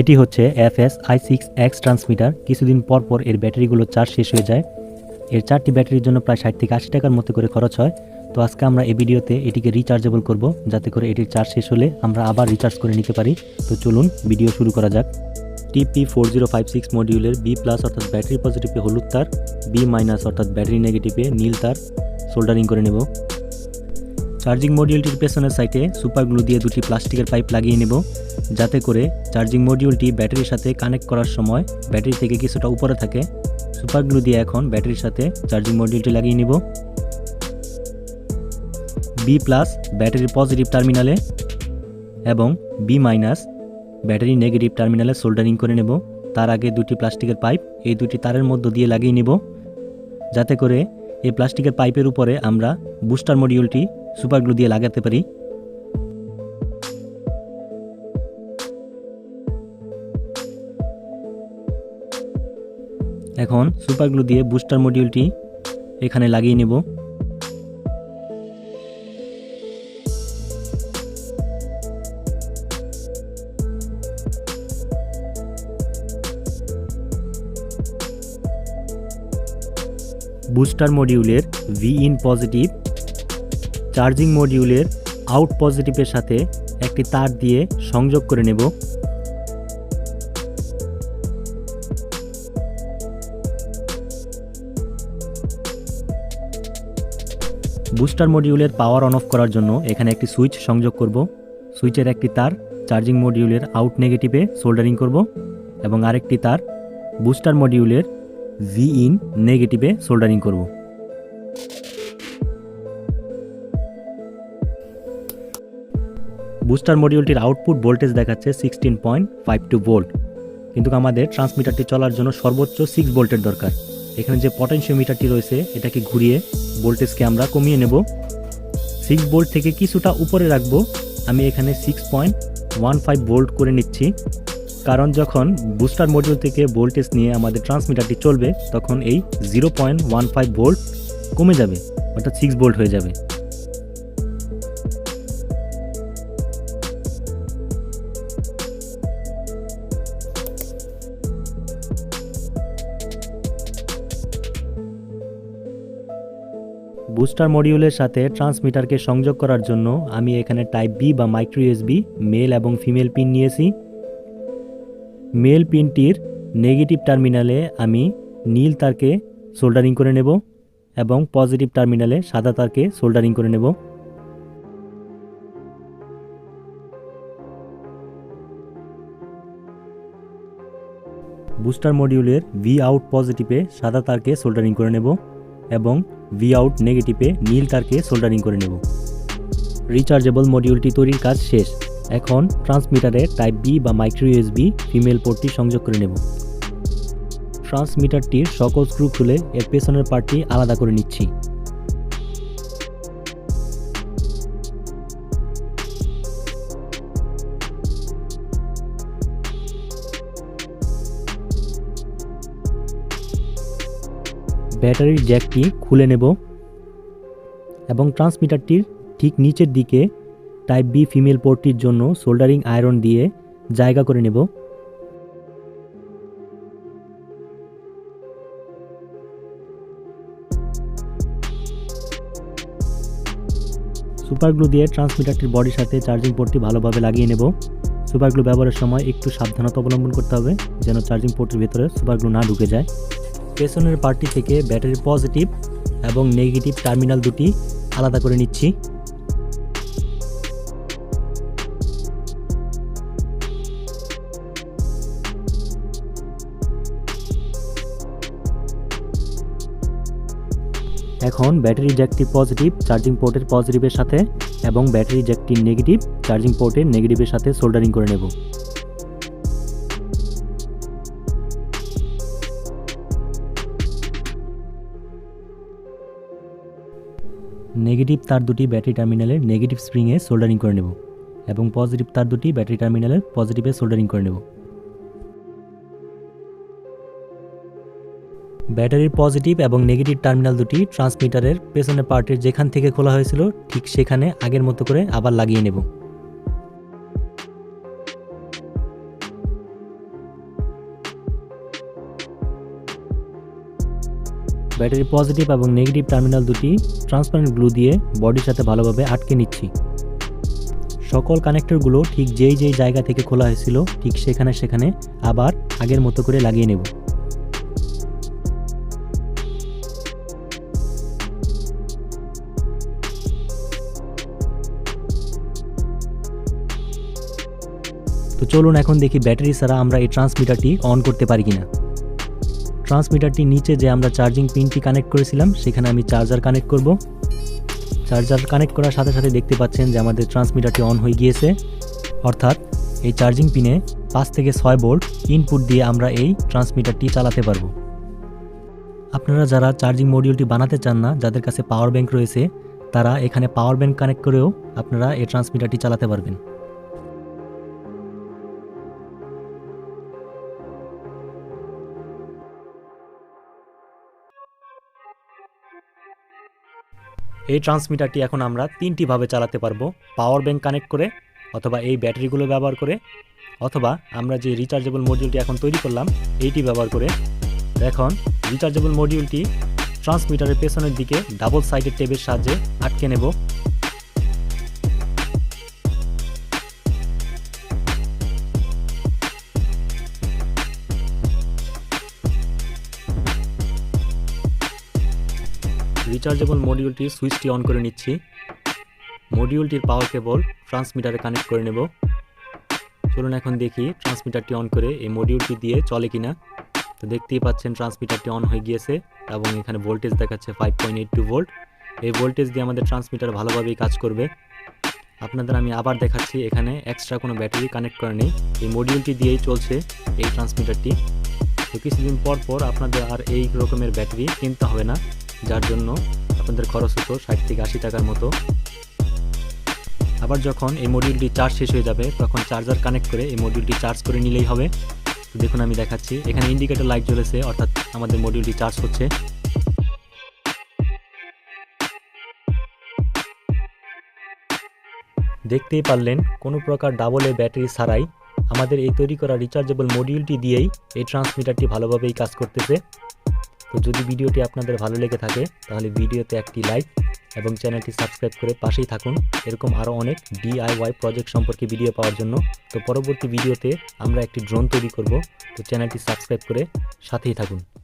এটি হচ্ছে F S I six X transmitter কিছুদিন পর পর এর ব্যাটারিগুলো চার্জ শেষ হয়ে যায়। এর চারটি ব্যাটারির জন্য প্রায় ষাট থেকে আশি টাকার মতো করে খরচ হয়। তো আজকে আমরা এই ভিডিওতে এটিকে রিচার্জেবল করব, যাতে করে এটির চার্জ শেষ হলে আমরা আবার রিচার্জ করে নিতে পারি। তো চলুন ভিডিও শুরু করা যাক। TP four zero five six মডিউলের বি প্লাস অর্থাৎ ব্যাটারি পজিটিভে হলুদ তার বি মাইনাস অর্থাৎ ব্যাটারি নেগেটিভে নীল তার। সোল্ডারিং করে নেব। চার্জিং মডিউলটির পেছনের সাইডে সুপার গ্লু দিয়ে দুটি প্লাস্টিকের পাইপ লাগিয়ে নেব, যাতে করে চার্জিং মডিউলটি ব্যাটারির সাথে কানেক্ট করার সময় ব্যাটারি থেকে কিছুটা উপরে থাকে। সুপার গ্লু দিয়ে এখন ব্যাটারির সাথে চার্জিং মডিউলটি লাগিয়ে নেব। বি প্লাস ব্যাটারির পজিটিভ টার্মিনালে এবং বি মাইনাস ব্যাটারি নেগেটিভ টার্মিনালে সোল্ডারিং করে নেব। তার আগে দুটি প্লাস্টিকের পাইপ, এই দুটি তারের মধ্য দিয়ে লাগিয়ে নেব। যাতে করে এই প্লাস্টিকের পাইপের উপরে আমরা বুস্টার মডিউলটি সুপার গ্লু দিয়ে লাগাতে পারি। এখন সুপার গ্লু দিয়ে বুস্টার মডিউলটি এখানে লাগিয়ে নেব। বুস্টার মডিউলের ভি ইন পজিটিভ চার্জিং মডিউলের আউট পজিটিভের সাথে একটি তার দিয়ে সংযোগ করে নেব। বুস্টার মডিউলের পাওয়ার অন অফ করার জন্য এখানে একটি সুইচ সংযোগ করব। সুইচের একটি তার চার্জিং মডিউলের আউট নেগেটিভে সোল্ডারিং করব এবং আরেকটি তার বুস্টার মডিউলের ভি ইন নেগেটিভে সোল্ডারিং করব। বুস্টার মডিউলটির আউটপুট ভোল্টেজ দেখাচ্ছে sixteen point five two volt. কিন্তু আমাদের ট্রান্সমিটারটি চলার জন্য সর্বোচ্চ সিক্স ভোল্টের দরকার। এখানে যে পটেনশিওমিটারটি রয়েছে, এটাকে ঘুরিয়ে ভোল্টেজকে আমরা কমিয়ে নেব। সিক্স ভোল্ট থেকে কিছুটা উপরে রাখব। আমি এখানে six point one five volt করে নিচ্ছি। কারণ যখন বুস্টার মডিউল থেকে ভোল্টেজ নিয়ে আমাদের ট্রান্সমিটারটি চলবে, তখন এই zero point one five volt কমে যাবে, অর্থাৎ সিক্স ভোল্ট হয়ে যাবে। বুস্টার মডিউলের সাথে ট্রান্সমিটারকে সংযোগ করার জন্য আমি এখানে টাইপ বি বা মাইক্রো ইউএসবি মেল এবং ফিমেল পিন নিয়েছি। মেল পিনটির নেগেটিভ টার্মিনালে আমি নীল তারকে সোল্ডারিং করে নেব এবং পজিটিভ টার্মিনালে সাদা তারকে সোল্ডারিং করে নেব। বুস্টার মডিউলের ভি আউট পজিটিভে সাদা তারকে সোল্ডারিং করে নেব এবং ভি আউট নেগেটিভে নীল তারকে সোল্ডারিং করে নেব। রিচার্জেবল মডিউলটি তৈরির কাজ শেষ। এখন ট্রান্সমিটারে টাইপ বি বা মাইক্রো ইউএসবি ফিমেল পোর্টটি সংযোগ করে নেব। ট্রান্সমিটারটির সকল স্ক্রু খুলে এর পেছনের পার্টটি আলাদা করে নিচ্ছি। ব্যাটারির জ্যাকটি খুলে নেব এবং ট্রান্সমিটারটির ঠিক নিচের দিকে টাইপ বি ফিমেল পোর্টটির জন্য সোল্ডারিং আয়রন দিয়ে জায়গা করে নেব। সুপার গ্লু দিয়ে ট্রান্সমিটারটির বডির সাথে চার্জিং পোর্টটি ভালোভাবে লাগিয়ে নেব। সুপার গ্লু ব্যবহারের সময় একটু সাবধানতা অবলম্বন করতে হবে যেন চার্জিং পোর্টের ভেতরে সুপার গ্লু না ঢুকে যায়। পেছনের পার্টি থেকে ব্যাটারির পজিটিভ এবং নেগেটিভ টার্মিনাল দুটি আলাদা করে নিচ্ছি। এখন ব্যাটারি জ্যাকটি পজিটিভ, চার্জিং পোর্টের পজিটিভের সাথে এবং ব্যাটারি জ্যাকটি নেগেটিভ, চার্জিং পোর্টের নেগেটিভের সাথে সোল্ডারিং করে নেব। নেগেটিভ তার দুটি ব্যাটারি টার্মিনালের নেগেটিভ স্প্রিংয়ে সোল্ডারিং করে নেব এবং পজিটিভ তার দুটি ব্যাটারি টার্মিনালের পজিটিভে সোল্ডারিং করে নেব। ব্যাটারির পজিটিভ এবং নেগেটিভ টার্মিনাল দুটি ট্রান্সমিটারের পেছনের পার্টের যেখান থেকে খোলা হয়েছিল, ঠিক সেখানে আগের মতো করে আবার লাগিয়ে নেব। ব্যাটারি পজিটিভ এবং নেগেটিভ টার্মিনাল দুটি ট্রান্সপারেন্ট গ্লু দিয়ে বডির সাথে ভালোভাবে আটকে নিচ্ছি। সকল কানেক্টরগুলো ঠিক যেই যেই জায়গা থেকে খোলা হয়েছিল, ঠিক সেখানে সেখানে আবার আগের মতো করে লাগিয়ে নেব। তো চলুন এখন দেখি ব্যাটারি ছাড়া আমরা এই ট্রান্সমিটারটি অন করতে পারি কিনা। ট্রান্সমিটারটি নিচে যে আমরা চার্জিং পিনটি কানেক্ট করেছিলাম, সেখানে আমি চার্জার কানেক্ট করব। চার্জার কানেক্ট করার সাথে সাথে দেখতে পাচ্ছেন যে আমাদের ট্রান্সমিটারটি অন হয়ে গিয়েছে। অর্থাৎ এই চার্জিং পিনে পাঁচ থেকে ছয় ভোল্ট ইনপুট দিয়ে আমরা এই ট্রান্সমিটারটি চালাতে পারব। আপনারা যারা চার্জিং মডিউলটি বানাতে চান না, যাদের কাছে পাওয়ার ব্যাংক রয়েছে, তারা এখানে পাওয়ার ব্যাংক কানেক্ট করেও আপনারা এই ট্রান্সমিটারটি চালাতে পারবেন। এই ট্রান্সমিটারটি এখন আমরা তিনটিভাবে চালাতে পারব। পাওয়ার ব্যাংক কানেক্ট করে অথবা এই ব্যাটারিগুলো ব্যবহার করে অথবা আমরা যে রিচার্জেবল মডিউলটি এখন তৈরি করলাম, এইটি ব্যবহার করে এখন রিচার্জেবল মডিউলটি ট্রান্সমিটারের পেছনের দিকে ডাবল সাইডের টেবের সাহায্যে আটকে নেব। রিচার্জেবল মডিউলটির সুইচটি অন করে নিচ্ছি। মডিউলটির পাওয়ার কেবল ট্রান্সমিটারে কানেক্ট করে নেব। চলুন এখন দেখি ট্রান্সমিটারটি অন করে এই মডিউলটি দিয়ে চলে কিনা। তো দেখতেই পাচ্ছেন ট্রান্সমিটারটি অন হয়ে গিয়েছে এবং এখানে ভোল্টেজ দেখাচ্ছে five point eight two volt এই ভোল্টেজ দিয়ে আমাদের ট্রান্সমিটার ভালোভাবেই কাজ করবে। আপনাদের আমি আবার দেখাচ্ছি এখানে এক্সট্রা কোনো ব্যাটারি কানেক্ট করা নেই। এই মডিউলটি দিয়েই চলছে এই ট্রান্সমিটারটি তো কিছুদিন পর পর আপনাদের আর এই রকমের ব্যাটারি কিনতে হবে না। যার জন্য আপনাদের খরচ হতো ষাট থেকে আশি টাকার মতো। আবার যখন এই মডিউলটি চার্জ শেষ হয়ে যাবে, তখন চার্জার কানেক্ট করে এই মডিউলটি চার্জ করে নিলেই হবে। তো দেখুন আমি দেখাচ্ছি। এখানে ইন্ডিকেটর লাইট জ্বলেছে, অর্থাৎ আমাদের মডিউলটি চার্জ হচ্ছে দেখতেই পারলেন, কোনো প্রকার ডাবল এ ব্যাটারি ছাড়াই আমাদের এই তৈরি করা রিচার্জেবল মডিউলটি দিয়েই এই ট্রান্সমিটারটি ভালোভাবেই কাজ করতেছে। তো যদি ভিডিওটি আপনাদের ভালো লেগে থাকে, তাহলে ভিডিওতে একটি লাইক এবং চ্যানেলটি সাবস্ক্রাইব করে পাশেই থাকুন। এরকম আরও অনেক ডিআইওয়াই প্রজেক্ট সম্পর্কে ভিডিও পাওয়ার জন্য। তো পরবর্তী ভিডিওতে আমরা একটি ড্রোন তৈরি করব। তো চ্যানেলটি সাবস্ক্রাইব করে সাথেই থাকুন।